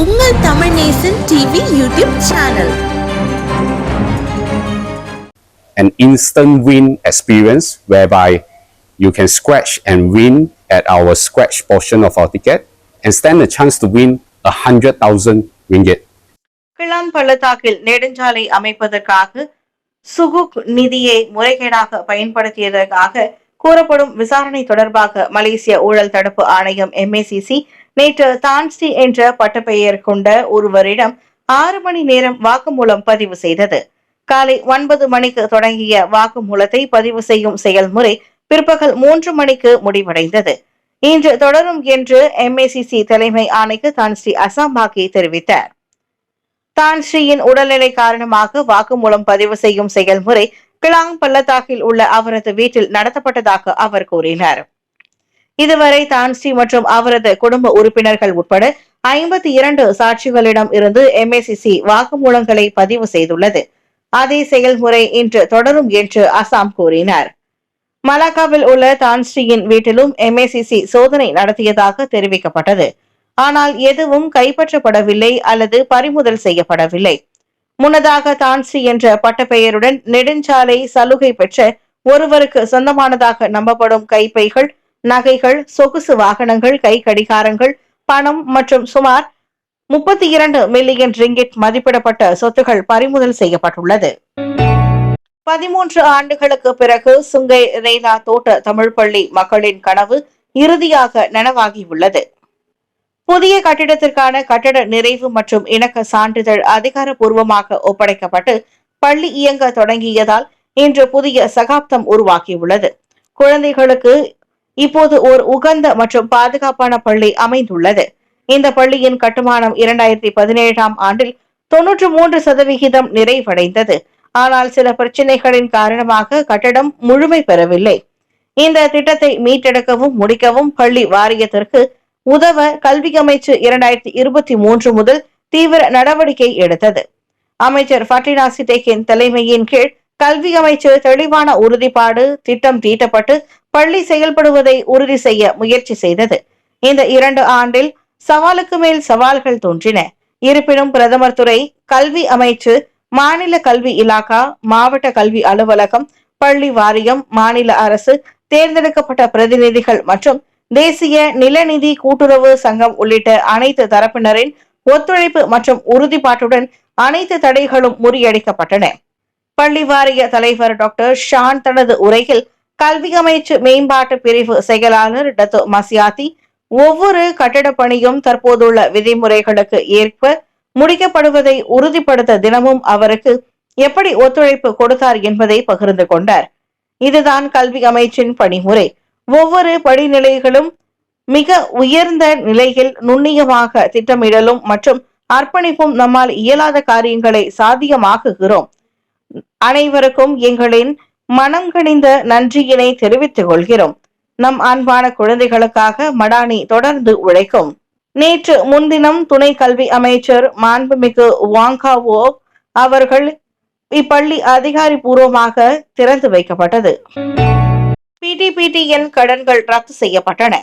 உங்கள் Tamil Nesan TV YouTube channel an instant win experience whereby you can scratch and win at our scratch portion of our ticket and stand a chance to win a hundred thousand ringgit. Klang பள்ளத்தாக்கில் நெடுஞ்சாலை அமைப்பதற்காக சுகுக் நிதியை முறைகேடாக பயன்படுத்தியதற்காக கூறப்படும் விசாரணை தொடர்பாக மலேசிய ஊழல் தடுப்பு ஆணையம் எம்ஏசிசி நேற்று தான்சி என்ற பட்டப்பெயர் கொண்ட ஒருவரிடம் ஆறு மணி நேரம் வாக்குமூலம் பதிவு செய்தது. காலை ஒன்பது மணிக்கு தொடங்கிய வாக்குமூலத்தை பதிவு செய்யும் செயல்முறை பிற்பகல் மூன்று மணிக்கு முடிவடைந்தது. இன்று தொடரும் என்று எம்ஏசிசி தலைமை ஆணைக்கு தான்ஸ்ரீ அசாம்பாக்கி தெரிவித்தார். தான் ஸ்ரீயின் உடல்நிலை காரணமாக வாக்குமூலம் பதிவு செய்யும் செயல்முறை கிளாங் பள்ளத்தாக்கில் உள்ள அவரது வீட்டில் நடத்தப்பட்டதாக அவர் கூறினார். இதுவரை தான்ஸ்ரீ மற்றும் அவரது குடும்ப உறுப்பினர்கள் உட்பட ஐம்பத்தி இரண்டு சாட்சிகளிடம் இருந்து எம்ஏசிசி வாக்குமூலங்களை பதிவு செய்துள்ளது. அதே செயல்முறை இன்று தொடரும் என்று அசாம் கூறினார். மலாக்காவில் உள்ள தான்ஸ்ரீயின் வீட்டிலும் எம்ஏசிசி சோதனை நடத்தியதாக தெரிவிக்கப்பட்டது. ஆனால் எதுவும் கைப்பற்றப்படவில்லை அல்லது பறிமுதல் செய்யப்படவில்லை. முன்னதாக தான்ஸ்ரீ என்ற பட்டப்பெயருடன் நெடுஞ்சாலை சலுகை பெற்ற ஒருவருக்கு சொந்தமானதாக நம்பப்படும் கைப்பைகள் நகைகள் சொகுசு வாகனங்கள் கை கடிகாரங்கள் பணம் மற்றும் சுமார் முப்பத்தி இரண்டு மில்லியன் ரிங்கிட் மதிப்பிடப்பட்ட சொத்துகள் பறிமுதல் செய்யப்பட்டுள்ளது. பதிமூன்று ஆண்டுகளுக்கு பிறகு சுங்கை ரேலா தோட்ட தமிழ் பள்ளி மக்களின் கனவு இறுதியாக நனவாகியுள்ளது. புதிய கட்டிடத்திற்கான கட்டட நிறைவு மற்றும் இணக்க சான்றிதழ் அதிகாரப்பூர்வமாக ஒப்படைக்கப்பட்டு பள்ளி இயங்க தொடங்கியதால் இன்று புதிய சகாப்தம் உருவாகியுள்ளது. குழந்தைகளுக்கு இப்போது ஒரு உகந்த மற்றும் பாதுகாப்பான பள்ளி அமைந்துள்ளது. இந்த பள்ளியின் கட்டுமானம் இரண்டாயிரத்தி பதினேழாம் ஆண்டில் தொன்னூற்று மூன்று சதவிகிதம் நிறைவடைந்தது. ஆனால் சில பிரச்சினைகளின் காரணமாக கட்டடம் முழுமை பெறவில்லை. இந்த திட்டத்தை மீட்டெடுக்கவும் முடிக்கவும் பள்ளி வாரியத்திற்கு உதவ கல்வி அமைச்சு இரண்டாயிரத்தி இருபத்தி மூன்று முதல் தீவிர நடவடிக்கை எடுத்தது. அமைச்சர் ஃபட்டினா சிட்டேக்கின் தலைமையின் கீழ் கல்வி அமைச்சு தெளிவான உறுதிப்பாடு திட்டம் தீட்டப்பட்டு பள்ளி செயல்படுவதை உறுதி செய்ய முயற்சி செய்தது. இந்த இரண்டு ஆண்டில் சவாலுக்கு மேல் சவால்கள் தோன்றின. இருப்பினும் பிரதமர் துறை கல்வி அமைச்சு மாநில கல்வி இலாக்கா மாவட்ட கல்வி அலுவலகம் பள்ளி வாரியம் மாநில அரசு தேர்ந்தெடுக்கப்பட்ட பிரதிநிதிகள் மற்றும் தேசிய நிலநிதி கூட்டுறவு சங்கம் உள்ளிட்ட அனைத்து தரப்பினரின் ஒத்துழைப்பு மற்றும் உறுதிப்பாட்டுடன் அனைத்து தடைகளும் முறியடிக்கப்பட்டன. பள்ளி வாரிய தலைவர் டாக்டர் ஷான் தனது உரையில் கல்வி அமைச்சு மேம்பாட்டு பிரிவு செயலாளர் டத்து மசியாத்தி ஒவ்வொரு கட்டடப் பணியும் தற்போதுள்ள விதிமுறைகளுக்கு ஏற்ப முடிக்கப்படுவதை உறுதிப்படுத்த தினமும் அவருக்கு எப்படி ஒத்துழைப்பு கொடுத்தார் என்பதை பகிர்ந்து கொண்டார். இதுதான் கல்வி அமைச்சின் பணிமுறை. ஒவ்வொரு படிநிலைகளும் மிக உயர்ந்த நிலையில் நுண்ணியமாக திட்டமிடலும் மற்றும் அர்ப்பணிப்பும் நம்மால் இயலாத காரியங்களை சாத்தியமாக்குகிறோம். அனைவருக்கும் எங்களின் மனம் கணிந்த நன்றியினை தெரிவித்துக் கொள்கிறோம். நம் அன்பான குழந்தைகளுக்காக மடானி தொடர்ந்து உழைக்கும். நேற்று முன்தினம் துணை கல்வி அமைச்சர் மாண்புமிகு வாங்காவோ அவர்கள் இப்பள்ளி அதிகாரப்பூர்வமாக திறந்து வைக்கப்பட்டது. பிடிபிடிஎன் கடன்கள் ரத்து செய்யப்பட்டன.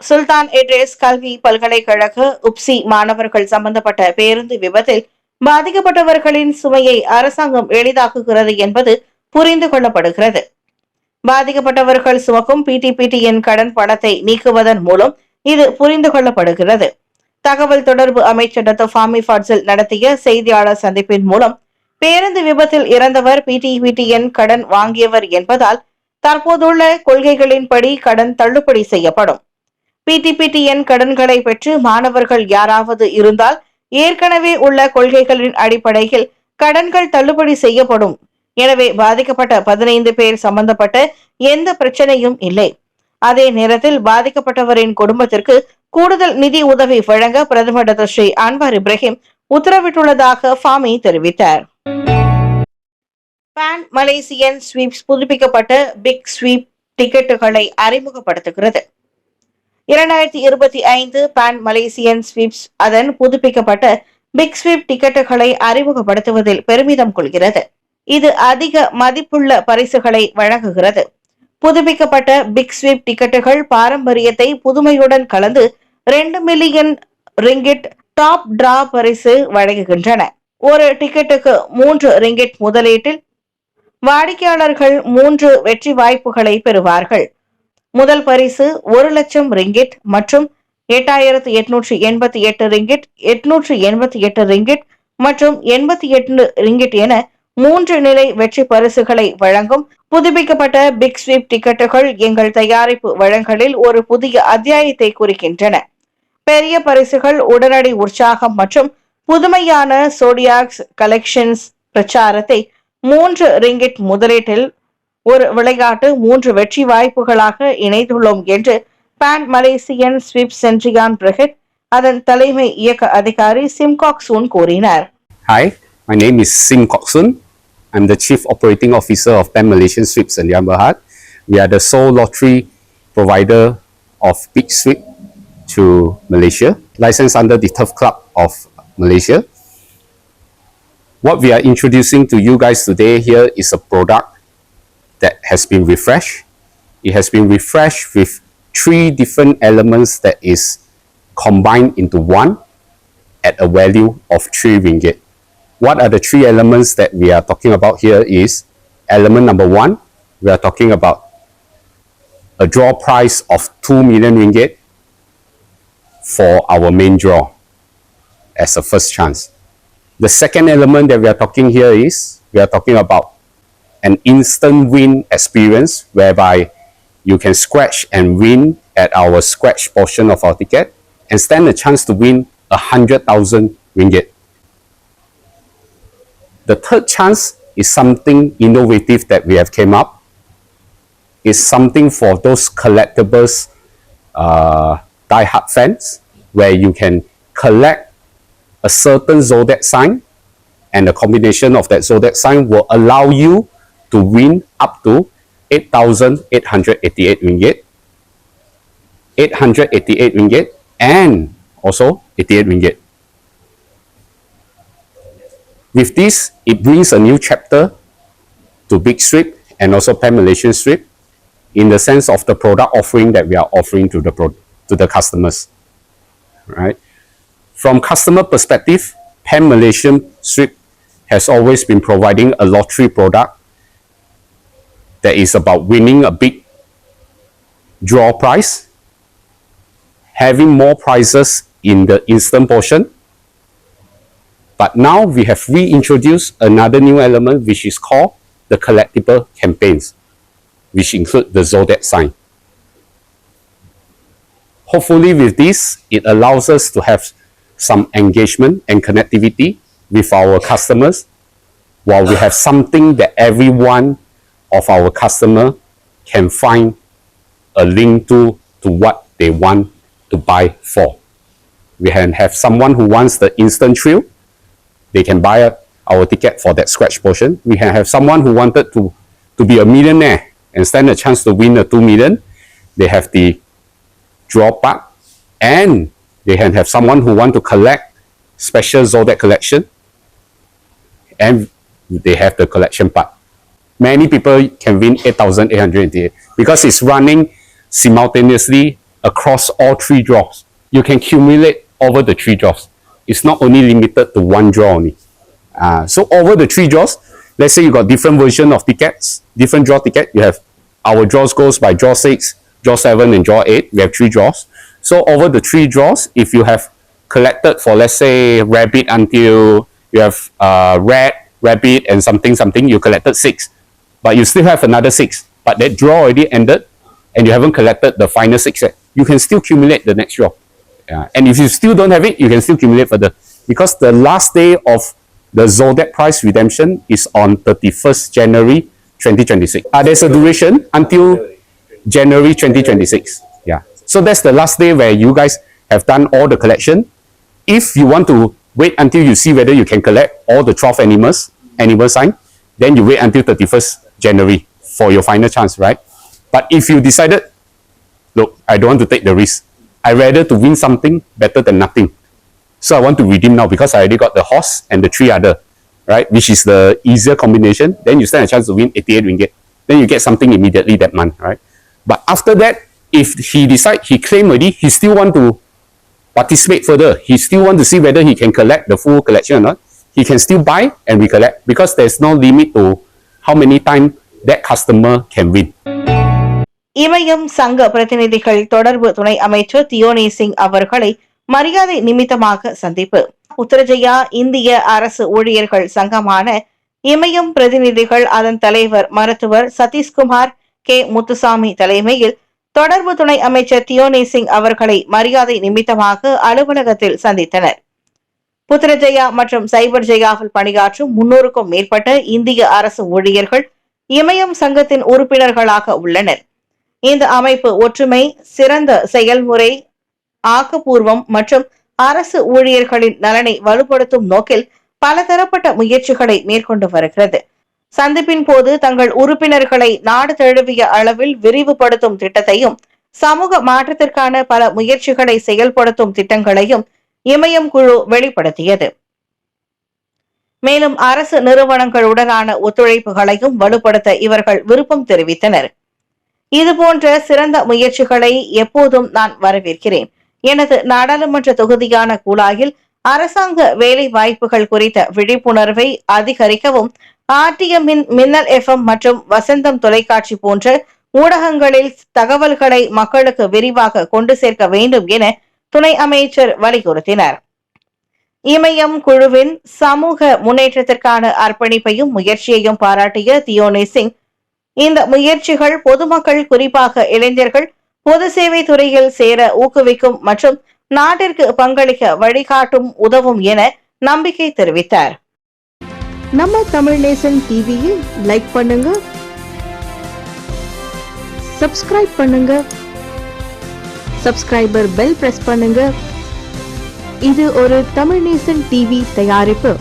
சுல்தான் எட்ரேஸ் கல்வி பல்கலைக்கழக உப்சி மாணவர்கள் சம்பந்தப்பட்ட பேருந்து விபத்தில் பாதிக்கப்பட்டவர்களின் சுமையை அரசாங்கம் எளிதாக்குகிறது என்பது புரிந்து கொள்ளப்படுகிறது. பாதிக்கப்பட்டவர்கள் சுமக்கும் பிடிபிடியின் கடன் பணத்தை நீக்குவதன் மூலம் இது புரிந்து கொள்ளப்படுகிறது. தகவல் தொடர்பு அமைச்சர் டாக்டர் ஃபாமி ஃபாட்ஸில் நடத்திய செய்தியாளர் சந்திப்பின் மூலம் பேருந்து விபத்தில் இறந்தவர் பிடிபிடிஎன் கடன் வாங்கியவர் என்பதால் தற்போதுள்ள கொள்கைகளின்படி கடன் தள்ளுபடி செய்யப்படும். பிடிபிடிஎன் கடன்களை பெற்று மாணவர்கள் யாராவது இருந்தால் ஏற்கனவே உள்ள கொள்கைகளின் அடிப்படையில் கடன்கள் தள்ளுபடி செய்யப்படும் எனவே பாதிக்கப்பட்ட பதினைந்து பேர் சம்பந்தப்பட்ட எந்த பிரச்சனையும் இல்லை. அதே நேரத்தில் பாதிக்கப்பட்டவரின் குடும்பத்திற்கு கூடுதல் நிதி உதவி வழங்க பிரதமர் டாக்டர் ஸ்ரீ அன்வார் இப்ராஹிம் உத்தரவிட்டுள்ளதாக ஃபாமி தெரிவித்தார். பான் மலேசியன் ஸ்வீப்ஸ் புதுப்பிக்கப்பட்ட பிக் ஸ்வீப் டிக்கெட்டுகளை அறிமுகப்படுத்துகிறது. இரண்டாயிரத்தி இருபத்தி ஐந்து பான் மலேசியன் ஸ்வீப்ஸ் அதன் புதுப்பிக்கப்பட்ட பிக் ஸ்வீப் டிக்கெட்டுகளை அறிமுகப்படுத்துவதில் பெருமிதம் கொள்கிறது. இது அதிக மதிப்புள்ள பரிசுகளை வழங்குகிறது. புதுப்பிக்கப்பட்ட பிக் ஸ்வீப் டிக்கெட்டுகள் பாரம்பரியத்தை புதுமையுடன் கலந்து ரெண்டு மில்லியன் ரிங்கிட் டாப் டிரா பரிசு வழங்குகின்றன. ஒரு டிக்கெட்டுக்கு மூன்று ரிங்கிட் முதலீட்டில் வாடிக்கையாளர்கள் மூன்று வெற்றி வாய்ப்புகளை பெறுவார்கள். முதல் பரிசு ஒரு லட்சம் ரிங்கிட் மற்றும் எட்டாயிரத்து எட்நூற்றி எண்பத்தி எட்டு ரிங்கிட் எட்நூற்று எண்பத்தி எட்டு ரிங்கிட் மற்றும் எண்பத்தி எட்டு ரிங்கிட் என மூன்று நிலை வெற்றி பரிசுகளை வழங்கும் புதுப்பிக்கப்பட்ட பிக் ஸ்வீப் டிக்கெட்டுகள் எங்கள் தயாரிப்பு வழங்கலில் ஒரு புதிய அத்தியாயத்தை குறிக்கின்றன. பெரிய பரிசுகள் உடனடி உற்சாகம் மற்றும் புதுமையான சோடியாக்ஸ் கலெக்ஷன்ஸ் பிரச்சாரத்தை மூன்று ரிங்கிட் முதலீட்டில் ஒரு விளையாட்டு மூன்று வெற்றி வாய்ப்புகளாக இணைத்துள்ளோம் என்று பான் மலேசியன் ஸ்வீப் சென்ட்ரியான் பிரெஹெட் அதன் தலைமை இயக்க அதிகாரி சிம்காக் சூன் கூறினார். Hi, my name is Sim Kok I'm the Chief Operating Officer of Pan Malaysian Sweeps and Berhad. We are the sole lottery provider of Big Sweep to Malaysia, licensed under the Turf Club of Malaysia. What we are introducing to you guys today here is a product that has been refreshed. It has been refreshed with three different elements that is combined into one at a value of 3 ringgit. What are the three elements that we are talking about here is element number one, we are talking about a draw price of 2 million ringgit for our main draw as a first chance. The second element that we are talking here is we are talking about an instant win experience whereby you can scratch and win at our scratch portion of our ticket and stand a chance to win a hundred thousand ringgit. The third chance is something innovative that we have came up. Is something for those collectibles, uh, die-hard fans, where you can collect a certain zodiac sign, and the combination of that zodiac sign will allow you to win up to 8,888 ringgit, 888 ringgit, and also 88 ringgit. With this, it brings a new chapter to Big Strip and also Pan Malaysian Strip in the sense of the product offering that we are offering to the pro- to the customers. Right? From customer perspective, Pan Malaysian Strip has always been providing a lottery product that is about winning a big draw prize, having more prizes in the instant portion. But now we have reintroduced another new element which is called the collectible campaigns, which include the zodiac sign. Hopefully, with this, it allows us to have some engagement and connectivity with our customers while we have something that everyone of our customer can find a link to to what they want to buy for. We can have someone who wants the instant thrill, they can buy our ticket for that scratch portion. We can have someone who wanted to, to be a millionaire and stand a chance to win the 2 million. They have the draw part and they can have someone who want to collect special Zodiac collection and they have the collection part. Many people can win 8,888 because it's running simultaneously across all three draws. You can accumulate over the three draws. It's not only limited to one draw only. Uh, so over the three draws, let's say you got different version of tickets, different draw ticket. You have our draws goes by draw six, draw seven, and draw eight. We have three draws. So over the three draws, if you have collected for let's say rabbit until you have uh, red, rabbit, and something something, you collected six, but you still have another six. But that draw already ended, and you haven't collected the final six yet. You can still accumulate the next draw. Yeah. And if you still don't have it, you can still accumulate further. Because the last day of the Zodiac price redemption is on 31st January 2026. Uh, there's a duration until January 2026. Yeah. So that's the last day where you guys have done all the collection. If you want to wait until you see whether you can collect all the 12 animals, animal sign, then you wait until 31st January for your final chance, right? But if you decided, look, I don't want to take the risk. I rather to win something better than nothing. So I want to redeem now because I already got the horse and the three other, right? Which is the easier combination. Then you stand a chance to win 88 ringgit. Then you get something immediately that month, right? But after that, if he decide he claim already, he still want to participate further, he still want to see whether he can collect the full collection or not, he can still buy and recollect because there's no limit to how many times that customer can win. Imayam சங்க பிரதிநிதிகள் தொடர்பு துணை அமைச்சர் தியோனி சிங் அவர்களை மரியாதை நிமித்தமாக சந்திப்பு. உத்தரஜயா இந்திய அரசு ஊழியர்கள் சங்கமான இமயம் பிரதிநிதிகள் அதன் தலைவர் மருத்துவர் சதீஷ்குமார் கே. முத்துசாமி தலைமையில் தொடர்பு துணை அமைச்சர் தியோனி சிங் அவர்களை மரியாதை நிமித்தமாக அலுவலகத்தில் சந்தித்தனர். புத்திரஜயா மற்றும் சைபர் ஜெயாவில் பணியாற்றும் முன்னூறுக்கும் மேற்பட்ட இந்திய அரசு ஊழியர்கள் இமயம் சங்கத்தின் உறுப்பினர்களாக உள்ளனர். இந்த அமைப்பு ஒற்றுமை சிறந்த செயல்முறை ஆக்கப்பூர்வம் மற்றும் அரசு ஊழியர்களின் நலனை வலுப்படுத்தும் நோக்கில் பலதரப்பட்ட முயற்சிகளை மேற்கொண்டு வருகிறது. சந்திப்பின் போது தங்கள் உறுப்பினர்களை நாடு தழுவிய அளவில் விரிவுபடுத்தும் திட்டத்தையும் சமூக மாற்றத்திற்கான பல முயற்சிகளை செயல்படுத்தும் திட்டங்களையும் இமயம் குழு வெளிப்படுத்தியது. மேலும் அரசு நிறுவனங்களுடனான ஒத்துழைப்புகளையும் வலுப்படுத்த இவர்கள் விருப்பம் தெரிவித்தனர். இது போன்ற சிறந்த முயற்சிகளை எப்போதும் நான் வரவேற்கிறேன். எனது நாடாளுமன்ற தொகுதியான கூலாயில் அரசாங்க வேலை வாய்ப்புகள் குறித்த விழிப்புணர்வை அதிகரிக்கவும் ஆர்டிஎம்மின் மின்னல் எஃப்எம் மற்றும் வசந்தம் தொலைக்காட்சி போன்ற ஊடகங்களில் தகவல்களை மக்களுக்கு விரிவாக கொண்டு சேர்க்க வேண்டும் என துணை அமைச்சர் வலியுறுத்தினார். இமயம் குழுவின் சமூக முன்னேற்றத்திற்கான அர்ப்பணிப்பையும் முயற்சியையும் பாராட்டிய தியோனி சிங் இந்த முயற்சிகள் பொதுமக்கள் குறிப்பாக இளைஞர்கள் பொது சேவை துறையில் சேர ஊக்குவிக்கும் மற்றும் நாட்டிற்கு பங்களிக்க வழிகாட்டும் உதவும் என நம்பிக்கை தெரிவித்தார். நம்ம தமிழ் நேசன் டிவியில் லைக் பண்ணுங்க சப்ஸ்கிரைப் பண்ணுங்க சப்ஸ்கிரைபர் பெல் பிரஸ் பண்ணுங்க. இது ஒரு தமிழ் நேசன் டிவி தயாரிப்பு.